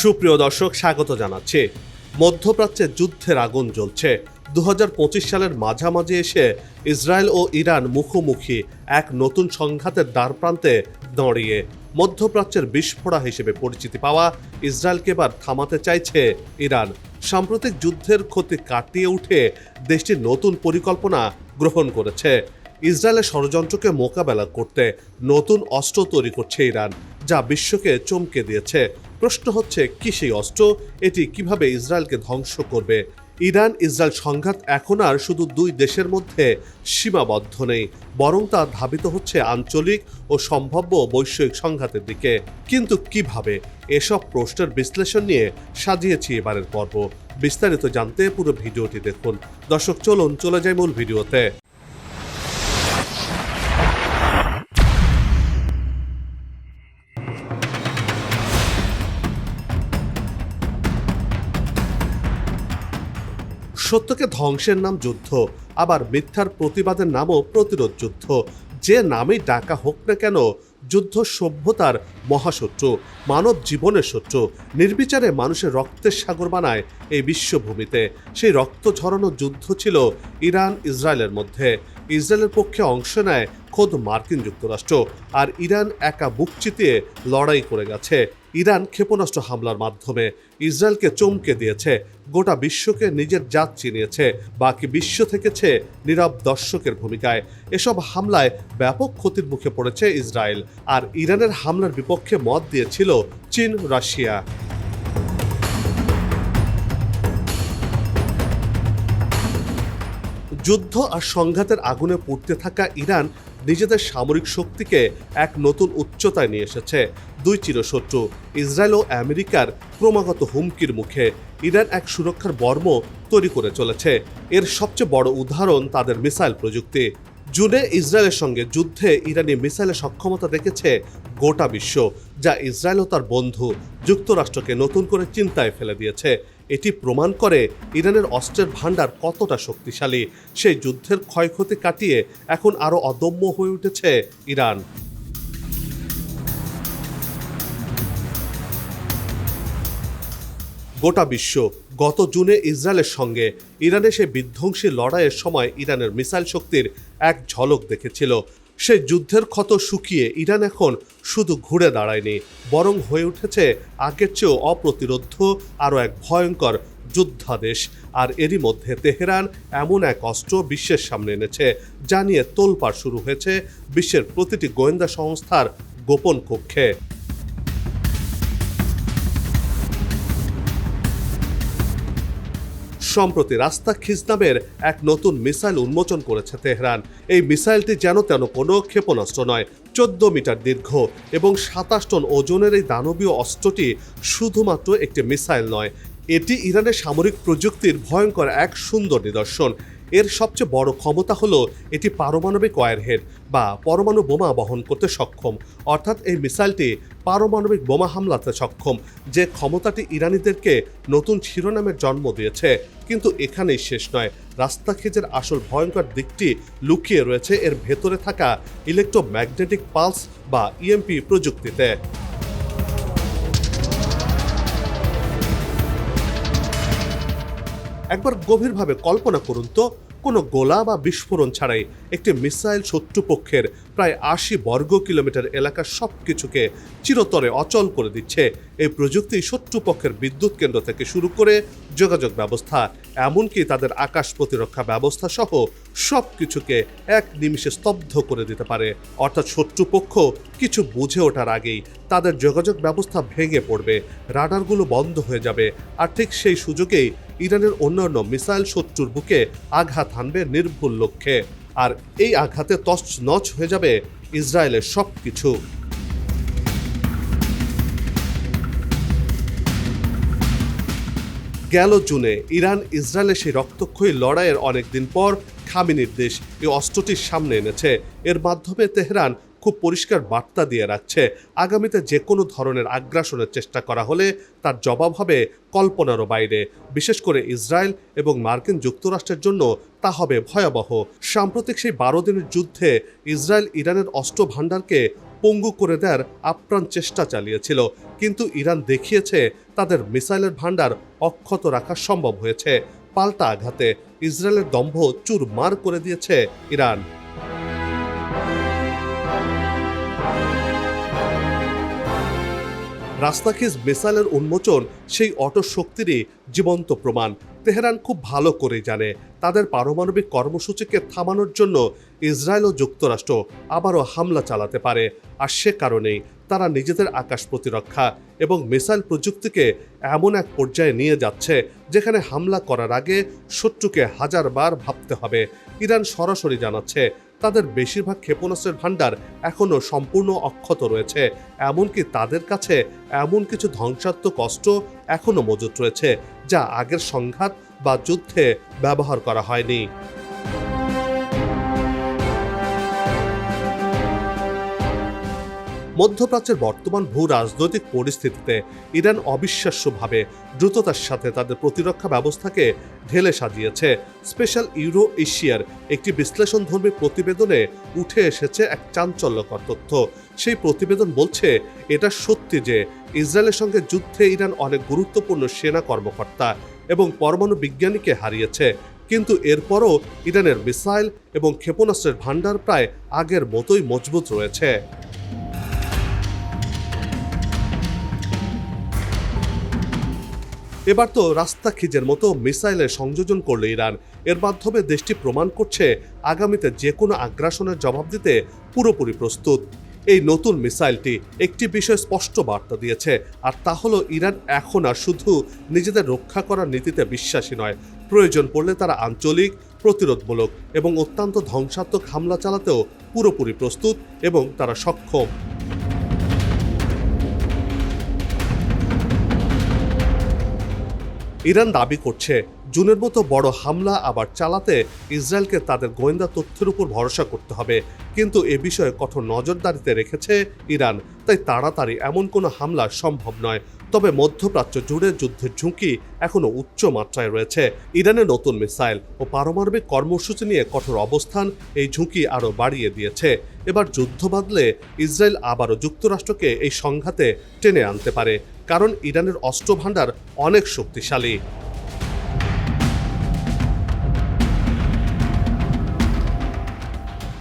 সুপ্রিয় দর্শক, স্বাগত জানাচ্ছি। মধ্যপ্রাচ্যে যুদ্ধের আগুন জ্বলছে। দু হাজার পঁচিশ সালের মাঝামাঝি এসে ইসরায়েল ও ইরান মুখোমুখি এক নতুন সংঘাতের দ্বারপ্রান্তে দাঁড়িয়ে। মধ্যপ্রাচ্যের বিস্ফোরা হিসেবে পরিচিতি পাওয়া ইসরায়েলকে এবার থামাতে চাইছে ইরান। সাম্প্রতিক যুদ্ধের ক্ষতি কাটিয়ে উঠে দেশটির নতুন পরিকল্পনা গ্রহণ করেছে। ইসরায়েলের ষড়যন্ত্রকে মোকাবেলা করতে নতুন অস্ত্র তৈরি করছে ইরান। যা বিশ্বকে চমকে দিয়েছে। প্রশ্ন হচ্ছে, কি সেই অস্ত্র? এটি কীভাবে ইসরায়েলকে ধ্বংস করবে? ইরান ইসরায়েল সংঘাত এখন আর শুধু দুই দেশের মধ্যে সীমাবদ্ধ নেই, বরং তা ধাবিত হচ্ছে আঞ্চলিক ও সম্ভাব্য বৈশ্বিক সংঘাতের দিকে। কিন্তু কীভাবে? এসব প্রশ্নের বিশ্লেষণ নিয়ে সাজিয়েছি এবারের পর্ব। বিস্তারিত জানতে পুরো ভিডিওটি দেখুন। দর্শক, চলুন, চলে যাই মূল ভিডিওতে। সত্যকে ধ্বংসের নাম যুদ্ধ, আবার মিথ্যার প্রতিবাদের নামও প্রতিরোধ যুদ্ধ। যে নামেই ডাকা হোক না কেন, যুদ্ধ সভ্যতার মহাশত্রু, মানব জীবনের শত্রু। নির্বিচারে মানুষের রক্তের সাগর বানায় এই বিশ্বভূমিতে। সেই রক্ত ঝরানো যুদ্ধ ছিল ইরান ইসরায়েলের মধ্যে। ইসরায়েলের পক্ষে অংশ নেয় খোদ মার্কিন যুক্তরাষ্ট্র, আর ইরান একা বুক চিতিয়ে লড়াই করে গেছে। ইরান ক্ষেপণাস্ত্র হামলার মাধ্যমে ইসরায়েলকে চমকে দিয়েছে, গোটা বিশ্বকে নিজের জাত চিনিয়েছে, বাকি বিশ্ব থেকেছে নীরব দর্শকের ভূমিকায়। এসব হামলায় ব্যাপক ক্ষতির মুখে পড়েছে ইসরায়েল, আর ইরানের হামলার বিপক্ষে মত দিয়েছিল চীন, রাশিয়া। যুদ্ধ আর সংঘাতের আগুনে পুড়তে থাকা ইরান নিজেদের সামরিক শক্তিকে এক নতুন উচ্চতায় নিয়ে এসেছে। দুই চিরশত্রু। ইসরায়েল ও আমেরিকার ক্রমাগত হুমকির মুখে ইরান এক সুরক্ষার বর্ম তৈরি করে চলেছে। এর সবচেয়ে বড় উদাহরণ তাদের মিসাইল প্রযুক্তি। জুনে ইসরায়েলের সঙ্গে যুদ্ধে ইরানি মিসাইলের সক্ষমতা দেখেছে গোটা বিশ্ব, যা ইসরায়েল ও তার বন্ধু যুক্তরাষ্ট্রকে নতুন করে চিন্তায় ফেলে দিয়েছে। এটি প্রমাণ করে ইরানের অস্ত্রের ভাণ্ডার কতটা শক্তিশালী। সেই যুদ্ধের ক্ষয়ক্ষতি কাটিয়ে এখন আরও অদম্য হয়ে উঠেছে ইরান। গোটা বিশ্ব গত জুনে ইসরায়েলের সঙ্গে ইরানের সেই বিধ্বংসী লড়াইয়ের সময় ইরানের মিসাইল শক্তির এক ঝলক দেখেছিল। সে যুদ্ধের ক্ষত শুকিয়ে ইরান এখন শুধু ঘুরে দাঁড়ায়নি, বরং হয়ে উঠেছে আগের চেয়েও অপ্রতিরোধ্য আরও এক ভয়ঙ্কর যুদ্ধাদেশ। আর এরই মধ্যে তেহরান এমন এক অস্ত্র বিশ্বের সামনে এনেছে, যা নিয়ে তোলপাড় শুরু হয়েছে বিশ্বের প্রতিটি গোয়েন্দা সংস্থার গোপন কক্ষে। সম্প্রতি রাস্তা খিজনামের এক নতুন মিসাইল উন্মোচন করেছে তেহরান। এই মিসাইলটি যেন তেন কোনো ক্ষেপণাস্ত্র নয়, চোদ্দ মিটার দীর্ঘ এবং সাতাশ টন ওজনের এই দানবীয় অস্ত্রটি শুধুমাত্র একটি মিসাইল নয়, এটি ইরানের সামরিক প্রযুক্তির ভয়ঙ্কর এক সুন্দর নিদর্শন। এর সবচেয়ে বড় ক্ষমতা হলো এটি পারমাণবিক ওয়ারহেড বা পরমাণু বোমা বহন করতে সক্ষম। অর্থাৎ এই মিসাইলটি পারমাণবিক বোমা হামলাতে সক্ষম। যে ক্ষমতাটি ইরানিদেরকে নতুন শিরোনামের জন্ম দিয়েছে, কিন্তু এখানেই শেষ নয়। রাস্তা খেজের আসল ভয়ঙ্কর দিকটি লুকিয়ে রয়েছে এর ভেতরে থাকা ইলেকট্রোম্যাগনেটিক পালস বা ইএমপি প্রযুক্তিতে। একবার গভীরভাবে কল্পনা করুন তো, কোনো গোলা বা বিস্ফোরণ ছাড়াই একটি মিসাইল শত্রুপক্ষের প্রায় আশি বর্গ কিলোমিটার এলাকার সব কিছুকে চিরতরে অচল করে দিচ্ছে। এই প্রযুক্তি শত্রুপক্ষের বিদ্যুৎ কেন্দ্র থেকে শুরু করে যোগাযোগ ব্যবস্থা, এমনকি তাদের আকাশ প্রতিরক্ষা ব্যবস্থা সহ সব কিছুকে এক নিমিষে স্তব্ধ করে দিতে পারে। অর্থাৎ শত্রুপক্ষ কিছু বুঝে ওঠার আগেই তাদের যোগাযোগ ব্যবস্থা ভেঙে পড়বে, রাডারগুলো বন্ধ হয়ে যাবে, আর ঠিক সেই সুযোগেই ইরানের অন্যান্য মিসাইল শত্রুর বুকে আঘাত হানবে নির্ভুল লক্ষ্যে। আর এই আঘাতে তছ নচ হয়ে যাবে ইসরায়েলের সব কিছু গেল জুনে ইরান ইসরায়েলের সেই রক্তক্ষয়ী লড়াইয়ের অনেকদিন পর খামি নির্দেশ এই অস্ত্রটির সামনে এনেছে। এর মাধ্যমে তেহরান খুব পরিষ্কার বার্তা দিয়ে রাখছে, আগামীতে যে কোনো ধরনের আগ্রাসনের চেষ্টা করা হলে তার জবাব হবে কল্পনারও বাইরে। বিশেষ করে ইসরায়েল এবং মার্কিন যুক্তরাষ্ট্রের জন্য তা হবে ভয়াবহ। সাম্প্রতিক সেই বারো দিনের যুদ্ধে ইসরায়েল ইরানের অস্ত্র ভাণ্ডারকে পঙ্গু করে দেওয়ার আপ্রাণ চেষ্টা চালিয়েছিল, কিন্তু ইরান দেখিয়েছে তাদের মিসাইলের ভাণ্ডার অক্ষত রাখা সম্ভব হয়েছে। পাল্টা আঘাতে ইসরায়েলের দম্ভ চুরমার করে দিয়েছে ইরান। রাস্তাখিজ মিসাইলের উন্মোচন সেই অটশক্তিরই জীবন্ত প্রমাণ। তেহরান খুব ভালো করে জানে। তাদের পারমাণবিক কর্মসূচিকে থামানোর জন্য ইসরায়েল ও যুক্তরাষ্ট্র আবারও হামলা চালাতে পারে। আর সে কারণেই তারা নিজেদের আকাশ প্রতিরক্ষা এবং মিসাইল প্রযুক্তিকে এমন এক পর্যায়ে নিয়ে যাচ্ছে, যেখানে হামলা করার আগে শত্রুকে হাজারবার ভাবতে হবে। ইরান সরাসরি জানাচ্ছে তাদের বেশিরভাগ ক্ষেপণাস্ত্রের ভাণ্ডার এখনও সম্পূর্ণ অক্ষত রয়েছে। এমনকি তাদের কাছে এমন কিছু ধ্বংসাত্মক অস্ত্র এখনও মজুত রয়েছে, যা আগের সংঘাত বা যুদ্ধে ব্যবহার করা হয়নি। মধ্যপ্রাচ্যের বর্তমান ভূ রাজনৈতিক পরিস্থিতিতে ইরান অবিশ্বাস্যভাবে দ্রুততার সাথে তাদের প্রতিরক্ষা ব্যবস্থাকে ঢেলে সাজিয়েছে। স্পেশাল ইউরো এশিয়ার একটি বিশ্লেষণধর্মী প্রতিবেদনে উঠে এসেছে এক চাঞ্চল্যকর তথ্য। সেই প্রতিবেদন বলছে, এটা সত্যি যে ইসরায়েলের সঙ্গে যুদ্ধে ইরান অনেক গুরুত্বপূর্ণ সেনা কর্মকর্তা এবং পরমাণু বিজ্ঞানীকে হারিয়েছে। কিন্তু এরপরও ইরানের মিসাইল এবং ক্ষেপণাস্ত্রের ভাণ্ডার প্রায় আগের মতোই মজবুত রয়েছে। এবার তো রাস্তা খিজের মতো মিসাইলের সংযোজন করল ইরান। এর মাধ্যমে দেশটি প্রমাণ করছে আগামীতে যে কোনো আগ্রাসনের জবাব দিতে পুরোপুরি প্রস্তুত। এই নতুন মিসাইলটি একটি বিষয় স্পষ্ট বার্তা দিয়েছে, আর তা হলো ইরান এখন আর শুধু নিজেদের রক্ষা করার নীতিতে বিশ্বাসী নয়। প্রয়োজন পড়লে তারা আঞ্চলিক, প্রতিরোধমূলক এবং অত্যন্ত ধ্বংসাত্মক হামলা চালাতেও পুরোপুরি প্রস্তুত এবং তারা সক্ষম। ইরান দাবি করছে জুনের মতো বড় হামলা আবার চালাতে ইসরায়েলকে তাদের গোয়েন্দা তথ্যের উপর ভরসা করতে হবে। কিন্তু এ বিষয়ে কঠোর নজরদারিতে রেখেছে ইরান। তাই তাড়াতাড়ি এমন কোনো হামলা সম্ভব নয়। তবে মধ্যপ্রাচ্য জুড়ে যুদ্ধের ঝুঁকি এখনও উচ্চ মাত্রায় রয়েছে। ইরানের নতুন মিসাইল ও পারমাণবিক কর্মসূচি নিয়ে কঠোর অবস্থান এই ঝুঁকি আরও বাড়িয়ে দিয়েছে। এবার যুদ্ধ বাদলে ইসরায়েল আবারও যুক্তরাষ্ট্রকে এই সংঘাতে টেনে আনতে পারে। কারণ ইরানের অস্ত্রভাণ্ডার অনেক শক্তিশালী।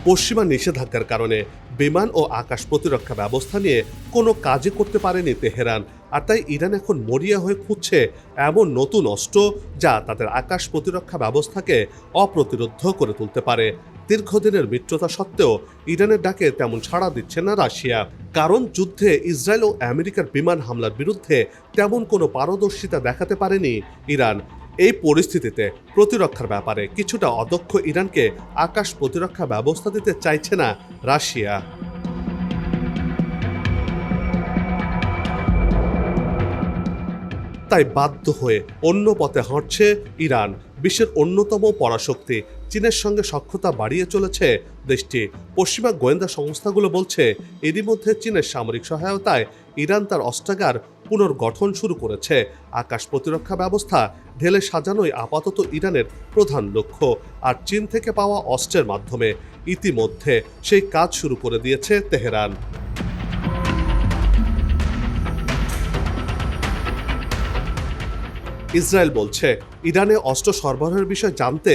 পশ্চিমা নিষেধাজ্ঞার কারণে বিমান ও আকাশ প্রতিরক্ষা ব্যবস্থা নিয়ে কোনো কাজই করতে পারেনি তেহরান। আর তাই ইরান এখন মরিয়া হয়ে খুঁজছে এমন নতুন অস্ত্র যা তাদের আকাশ প্রতিরক্ষা ব্যবস্থাকে অপ্রতিরোধ করে তুলতে পারে। দীর্ঘদিনের মিত্রতা সত্ত্বেও ইরানের ডাকে তেমন সাড়া দিচ্ছে না রাশিয়া। কারণ যুদ্ধে ইসরায়েল ও আমেরিকার বিমান হামলার বিরুদ্ধে তেমন কোনো পারদর্শিতা দেখাতে পারেনি ইরান। এই পরিস্থিতিতে প্রতিরক্ষার ব্যাপারে কিছুটা অদক্ষ ইরানকে আকাশ প্রতিরক্ষা ব্যবস্থা দিতে চাইছে না রাশিয়া। তাই বাধ্য হয়ে অন্য পথে হাঁটছে ইরান। বিশ্বের অন্যতম পরাশক্তি, চীনের সঙ্গে সক্ষতা বাড়িয়ে চলেছে দেশটি। পশ্চিমা গোয়েন্দা সংস্থাগুলো বলছে, এরই মধ্যে চীনের সামরিক সহায়তায় ইরান তার অস্ত্রাগার পুনর্গঠন শুরু করেছে। আকাশ প্রতিরক্ষা ব্যবস্থা ঢেলে সাজানোই আপাতত ইরানের প্রধান লক্ষ্য। আর চীন থেকে পাওয়া অস্ত্রের মাধ্যমে ইতিমধ্যে সেই কাজ শুরু করে দিয়েছে তেহরান। ইসরায়েল বলছে, ইরানে অস্ত্র সরবরাহের বিষয়ে জানতে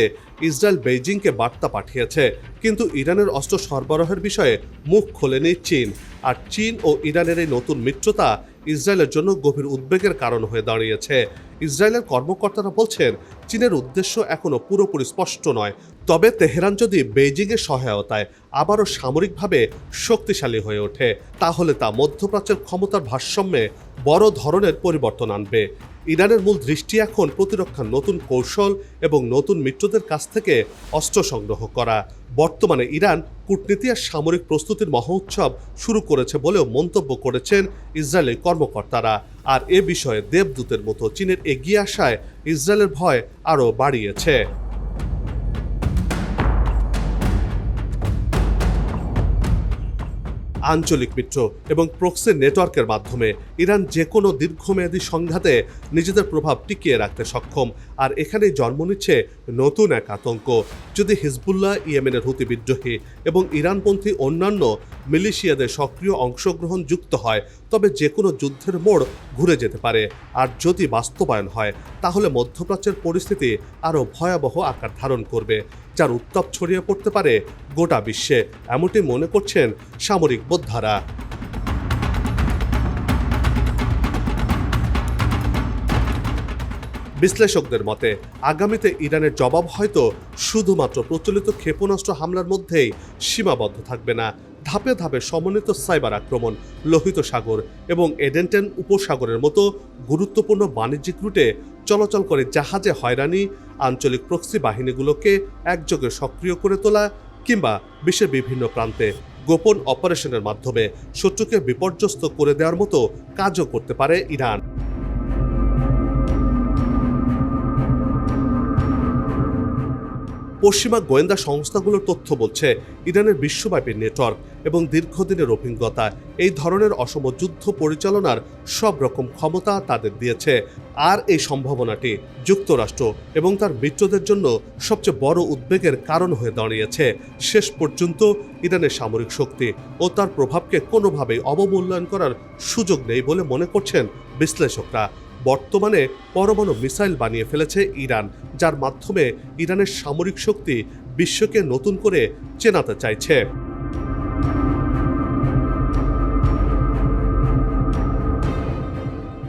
ইসরায়েল বেইজিংকে বার্তা পাঠিয়েছে, কিন্তু ইরানের অস্ত্র সরবরাহের বিষয়ে মুখ খোলেনি চীন। আর চীন ও ইরানের এই নতুন মিত্রতা ইসরায়েলের জন্য গভীর উদ্বেগের কারণ হয়ে দাঁড়িয়েছে। ইসরায়েলের কর্মকর্তারা বলছেন, চীনের উদ্দেশ্য এখনও পুরোপুরি স্পষ্ট নয়। তবে তেহরান যদি বেইজিংয়ের সহায়তায় আবারও সামরিকভাবে শক্তিশালী হয়ে ওঠে, তাহলে তা মধ্যপ্রাচ্যের ক্ষমতার ভারসাম্যে বড় ধরনের পরিবর্তন আনবে। ইরানের মূল দৃষ্টি এখন প্রতিরক্ষার নতুন কৌশল এবং নতুন মিত্রদের কাছ থেকে অস্ত্র সংগ্রহ করা। বর্তমানে ইরান কূটনীতি আর সামরিক প্রস্তুতির মহোৎসব শুরু করেছে বলেও মন্তব্য করেছেন ইসরায়েলের কর্মকর্তারা। আর এ বিষয়ে দেবদূতের মতো চীনের এগিয়ে আসায় ইসরায়েলের ভয় আরও বাড়িয়েছে। আঞ্চলিক মিত্র এবং প্রক্সি নেটওয়ার্কের মাধ্যমে ইরান যে কোনো দীর্ঘমেয়াদী সংঘাতে নিজেদের প্রভাব টিকিয়ে রাখতে সক্ষম। আর এখানে জন্ম নিচ্ছে নতুন এক আতঙ্ক। যদি হিজবুল্লাহ, ইয়েমেনের হুতি বিদ্রোহী এবং ইরানপন্থী অন্যান্য মিলিশিয়াদের সক্রিয় অংশগ্রহণ যুক্ত হয়, তবে যে কোনো যুদ্ধের মোড় ঘুরে যেতে পারে। আর যদি বাস্তবায়ন হয়, তাহলে মধ্যপ্রাচ্যের পরিস্থিতি আরও ভয়াবহ আকার ধারণ করবে, যার উত্তাপ ছড়িয়ে পড়তে পারে গোটা বিশ্বে, এমনটি মনে করছেন সামরিক বোদ্ধারা। বিশ্লেষকদের মতে, আগামীতে ইরানের জবাব হয়তো শুধুমাত্র প্রচলিত ক্ষেপণাস্ত্র হামলার মধ্যেই সীমাবদ্ধ থাকবে না ধাপে ধাপে সমন্বিত সাইবার আক্রমণ, লোহিত সাগর এবং এডেন্টেন উপসাগরের মতো গুরুত্বপূর্ণ বাণিজ্যিক রুটে চলাচল করে জাহাজে হয়রানি, আঞ্চলিক প্রক্সি বাহিনীগুলোকে একযোগে সক্রিয় করে তোলা কিংবা বিশ্বের বিভিন্ন প্রান্তে গোপন অপারেশনের মাধ্যমে শত্রুকে বিপর্যস্ত করে দেওয়ার মতো কাজও করতে পারে ইরান। পশ্চিমা গোয়েন্দা সংস্থাগুলোর তথ্য বলছে, ইরানের বিশ্বব্যাপী নেটওয়ার্ক এবং দীর্ঘদিনের অভিজ্ঞতা এই ধরনের অসম যুদ্ধ পরিচালনার সব রকম ক্ষমতা তাদের দিয়েছে। আর এই সম্ভাবনাটি যুক্তরাষ্ট্র এবং তার মিত্রদের জন্য সবচেয়ে বড় উদ্বেগের কারণ হয়ে দাঁড়িয়েছে। শেষ পর্যন্ত ইরানের সামরিক শক্তি ও তার প্রভাবকে কোনোভাবেই অবমূল্যায়ন করার সুযোগ নেই বলে মনে করছেন বিশ্লেষকরা। বর্তমানে পরমাণু মিসাইল বানিয়ে ফেলেছে ইরান, যার মাধ্যমে ইরানের সামরিক শক্তি বিশ্বকে নতুন করে চেনাতে চাইছে।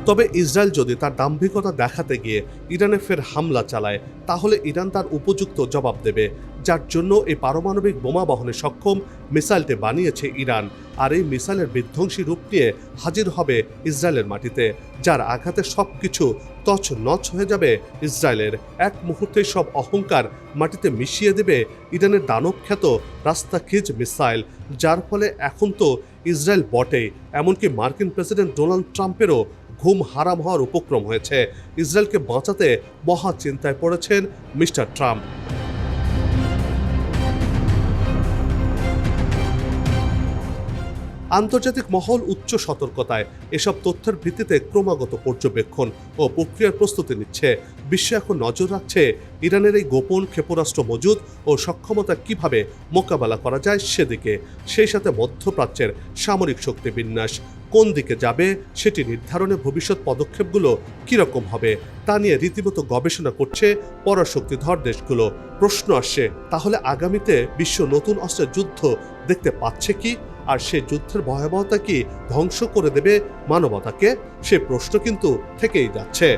তবে ইসরায়েল যদি তার দাম্ভিকতা দেখাতে গিয়ে ইরানে ফের হামলা চালায়, তাহলে ইরান তার উপযুক্ত জবাব দেবে, যার জন্য এই পারমাণবিক বোমা বহনে সক্ষম মিসাইলটি বানিয়েছে ইরান। আর এই মিসাইলের বিধ্বংসী রূপ নিয়ে হাজির হবে ইসরায়েলের মাটিতে, যার আঘাতে সব কিছু তছ নছ হয়ে যাবে ইসরায়েলের। এক মুহূর্তে সব অহংকার মাটিতে মিশিয়ে দেবে ইরানের দানবখ্যাত রাস্তা খিজ মিসাইল, যার ফলে এখন তো ইসরায়েল বটেই, এমনকি মার্কিন প্রেসিডেন্ট ডোনাল্ড ট্রাম্পেরও ঘুম হারাম হওয়ার উপক্রম হয়েছে। ইসরায়েলকে বাঁচাতে মহা চিন্তায় পড়েছেন মিস্টার ট্রাম্প। আন্তর্জাতিক মহল উচ্চ সতর্কতায় এসব তথ্যের ভিত্তিতে ক্রমাগত পর্যবেক্ষণ ও প্রক্রিয়ার প্রস্তুতি নিচ্ছে বিশ্ব এখন নজর রাখছে ইরানের এই গোপন ক্ষেপণাস্ত্র মজুদ ও সক্ষমতা কীভাবে মোকাবেলা করা যায় সেদিকে। সেই সাথে মধ্যপ্রাচ্যের সামরিক শক্তি বিন্যাস কোন দিকে যাবে সেটি নির্ধারণে ভবিষ্যৎ পদক্ষেপগুলো কীরকম হবে তা নিয়ে রীতিমতো গবেষণা করছে পরাশক্তিধর দেশগুলো। প্রশ্ন আসছে, তাহলে আগামীতে বিশ্ব নতুন অস্ত্রের যুদ্ধ দেখতে পাচ্ছে কি? আর সে যুদ্ধের ভয়াবহতা কি ধ্বংস করে দেবে মানবতাকে? সে প্রশ্ন কিন্তু থেকেই যাচ্ছে।